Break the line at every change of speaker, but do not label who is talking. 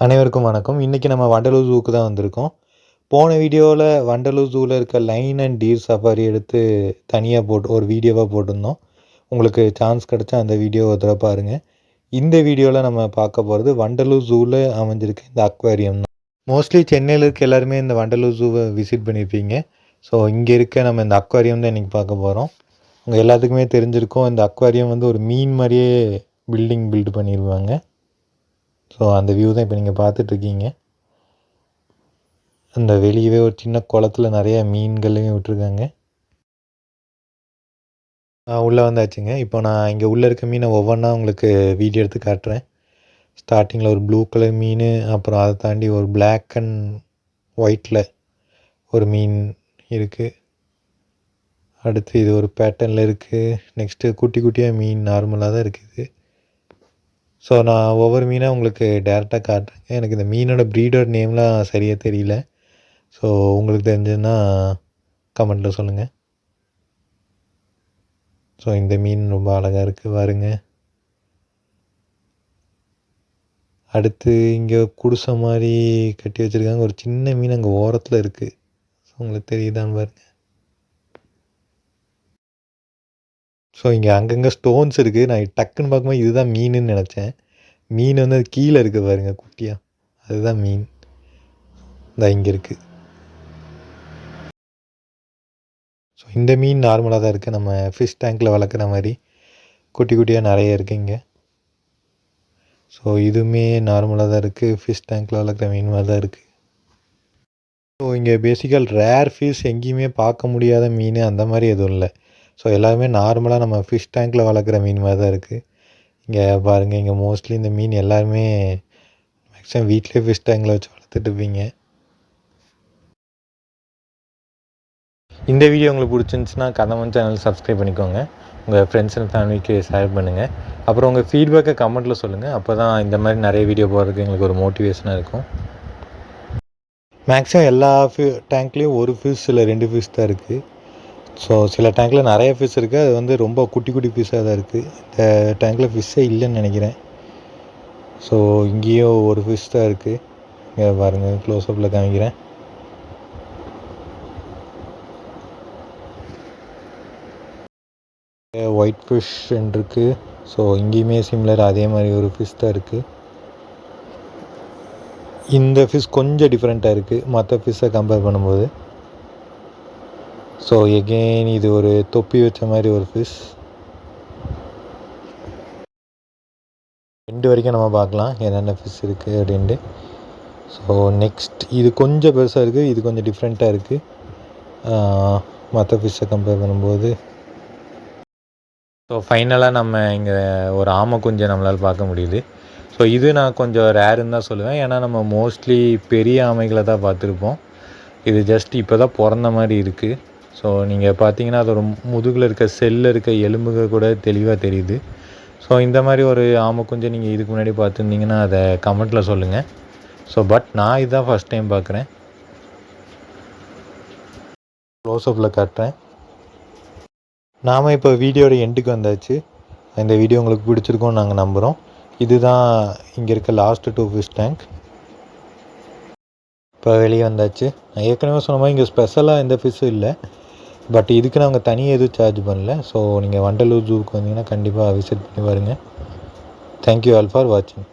அனைவருக்கும் வணக்கம். இன்றைக்கி நம்ம வண்டலூர் ஜூக்கு தான் வந்திருக்கோம். போன வீடியோவில் வண்டலூர் ஜூவில் இருக்க லைன் அண்ட் டீர் சஃபாரி எடுத்து தனியாக போட்டு ஒரு வீடியோவாக போட்டிருந்தோம். உங்களுக்கு சான்ஸ் கிடச்சா அந்த வீடியோ ஒரு தடவை பாருங்கள் இந்த வீடியோவில் நம்ம பார்க்க போகிறது வண்டலூர் ஜூவில் அமைஞ்சிருக்க இந்த அக்வாரியம் தான். மோஸ்ட்லி சென்னையில் இருக்க எல்லாருமே இந்த வண்டலூர் ஜூவை விசிட் பண்ணியிருப்பீங்க ஸோ இங்கே இருக்க நம்ம இந்த அக்வாரியம் தான் இன்றைக்கி பார்க்க போகிறோம் உங்கள் எல்லாத்துக்குமே தெரிஞ்சிருக்கும் இந்த அக்வாரியம் வந்து ஒரு மீன் மாதிரியே பில்டிங் பில்டு பண்ணிடுவாங்க ஸோ அந்த வியூ தான் இப்போ நீங்கள் பார்த்துட்ருக்கீங்க. அந்த வெளியவே ஒரு சின்ன குளத்துல நிறைய மீன்களையும் விட்டுருக்காங்க. உள்ளே வந்தாச்சுங்க. இப்போ நான் இங்கே உள்ளே இருக்க மீனை ஒவ்வொன்றா உங்களுக்கு வீடியோ எடுத்து காட்டுறேன். ஸ்டார்டிங்கில் ஒரு ப்ளூ கலர் மீன் அப்புறம் அதை தாண்டி ஒரு பிளாக் அண்ட் ஒயிட்டில் ஒரு மீன் இருக்குது அடுத்து இது ஒரு பேட்டர்னில் இருக்குது நெக்ஸ்ட்டு குட்டி குட்டியாக மீன் நார்மலாக தான் இருக்குது. ஸோ நான் ஒவ்வொரு மீனாக உங்களுக்கு டேரெக்டாக காட்டுறேங்க எனக்கு இந்த மீனோட ப்ரீடர் நேம்லாம் சரியாக தெரியல. ஸோ உங்களுக்கு தெரிஞ்சதுன்னா கமெண்ட்டில் சொல்லுங்கள் ஸோ இந்த மீன் ரொம்ப அழகாக இருக்குது பாருங்க அடுத்து இங்கே குடிசை மாதிரி கட்டி வச்சுருக்காங்க. ஒரு சின்ன மீன் அங்கே ஓரத்தில் இருக்குது ஸோ உங்களுக்கு தெரியுதான்னு பாருங்கள் ஸோ இங்கே அங்கங்கே ஸ்டோன்ஸ் இருக்குது நான் டக்குன்னு பார்க்கும்போது இதுதான் மீனுன்னு நினச்சேன். மீன் வந்து அது கீழே இருக்குது பாருங்கள் குட்டியாக அதுதான் மீன். இந்த இங்கே இருக்குது ஸோ இந்த மீன் நார்மலாக தான் இருக்குது நம்ம ஃபிஷ் டேங்க்கில் வளர்க்குற மாதிரி. குட்டி குட்டியாக நிறைய இருக்குது இங்கே. ஸோ இதுவுமே நார்மலாக தான் இருக்குது ஃபிஷ் டேங்க்கில் வளர்க்குற மீன் மாதிரி தான் இருக்குது ஸோ இங்கே பேசிக்கல் ரேர் ஃபிஷ் எங்கேயுமே பார்க்க முடியாத மீன் அந்த மாதிரி எதுவும் இல்லை. ஸோ எல்லாமே நார்மலாக நம்ம ஃபிஷ் டேங்க்கில் வளர்க்குற மீன் மாதிரி தான் இருக்குது இங்கே பாருங்கள் இங்கே மோஸ்ட்லி இந்த மீன் எல்லாருமே மேக்ஸிமம் வீட்டிலே ஃபிஷ் டேங்கில் வச்சு வளர்த்துட்ருப்பீங்க இந்த வீடியோ உங்களுக்கு பிடிச்சிருந்துச்சுன்னா கதமன் சேனல் சப்ஸ்கிரைப் பண்ணிக்கோங்க. உங்கள் ஃப்ரெண்ட்ஸ் அண்ட் ஃபேமிலிக்கு ஷேர் பண்ணுங்கள் அப்புறம் உங்கள் ஃபீட்பேக்கை கமெண்ட்டில் சொல்லுங்கள் அப்போ தான் இந்த மாதிரி நிறைய வீடியோ போடுறதுக்கு எங்களுக்கு ஒரு மோட்டிவேஷனாக இருக்கும். மேக்ஸிமம் எல்லா ஃபி டேங்க்லேயும் ஒரு ஃபியூஸ் இல்லை ரெண்டு ஃபியூஸ் தான் இருக்குது ஸோ சில டேங்க்கில் நிறைய ஃபிஷ் இருக்குது அது வந்து ரொம்ப குட்டி குட்டி ஃபிஷ்ஷாக தான் இருக்குது இந்த டேங்க்கில் ஃபிஷ்ஷே இல்லைன்னு நினைக்கிறேன். ஸோ இங்கேயும் ஒரு ஃபிஷ் தான் இருக்குது இங்கே பாருங்கள் க்ளோஸ்அப்பில் காமிக்கிறேன். ஒயிட் ஃபிஷ் இருக்குது ஸோ இங்கேயுமே சிம்லர் அதே மாதிரி ஒரு ஃபிஷ் தான் இருக்குது இந்த ஃபிஷ் கொஞ்சம் டிஃப்ரெண்ட்டாக இருக்குது மற்ற ஃபிஷ்ஷை கம்பேர் பண்ணும்போது. ஸோ எகெயின் இது ஒரு தொப்பி வச்ச மாதிரி ஒரு ஃபிஷ் ரெண்டு வரைக்கும் நம்ம பார்க்கலாம் என்னென்ன ஃபிஷ் இருக்குது அப்படின்ட்டு. ஸோ நெக்ஸ்ட் இது கொஞ்சம் பெருசாக இருக்குது இது கொஞ்சம் டிஃப்ரெண்ட்டாக இருக்குது மற்ற ஃபிஷ்ஷை கம்பேர் பண்ணும்போது. ஸோ ஃபைனலாக நம்ம இங்கே ஒரு ஆமை குஞ்சை நம்மளால் பார்க்க முடியுது. ஸோ இது நான் கொஞ்சம் ரேருன்னு தான் சொல்லுவேன். ஏன்னா நம்ம மோஸ்ட்லி பெரிய ஆமைகளை தான் பார்த்துருப்போம். இது ஜஸ்ட் இப்போ தான் பிறந்த மாதிரி இருக்குது ஸோ நீங்கள் பார்த்தீங்கன்னா அதோட முதுகில் இருக்க செல்லில் இருக்க எலும்புகள் கூட தெளிவாக தெரியுது. ஸோ இந்த மாதிரி ஒரு ஆமை கொஞ்சம் நீங்கள் இதுக்கு முன்னாடி பார்த்துருந்தீங்கன்னா அதை கமெண்ட்டில் சொல்லுங்கள் ஸோ பட் நான் இதுதான் ஃபஸ்ட் டைம் பார்க்குறேன் க்ளோஸ்அப்பில் காட்டுறேன். நாம் இப்போ வீடியோட எண்டுக்கு வந்தாச்சு. இந்த வீடியோ உங்களுக்கு பிடிச்சிருக்கோன்னு நாங்கள் நம்புகிறோம் இதுதான் இங்கே இருக்க லாஸ்ட்டு டூ ஃபிஷ் டேங்க் இப்போ வெளியே வந்தாச்சு. நான் ஏற்கனவே சொன்ன மாதிரி இங்கே ஸ்பெஷலாக எந்த ஃபிஷ்ஷும் இல்லை. பட் இதுக்கு நாங்கள் தனியாக எதுவும் சார்ஜ் பண்ணல. ஸோ நீங்கள் வண்டலூர் ஜூவுக்கு வந்தீங்கன்னா கண்டிப்பாக விசிட் பண்ணி பாருங்கள் தேங்க்யூ ஆல் ஃபார் வாட்சிங்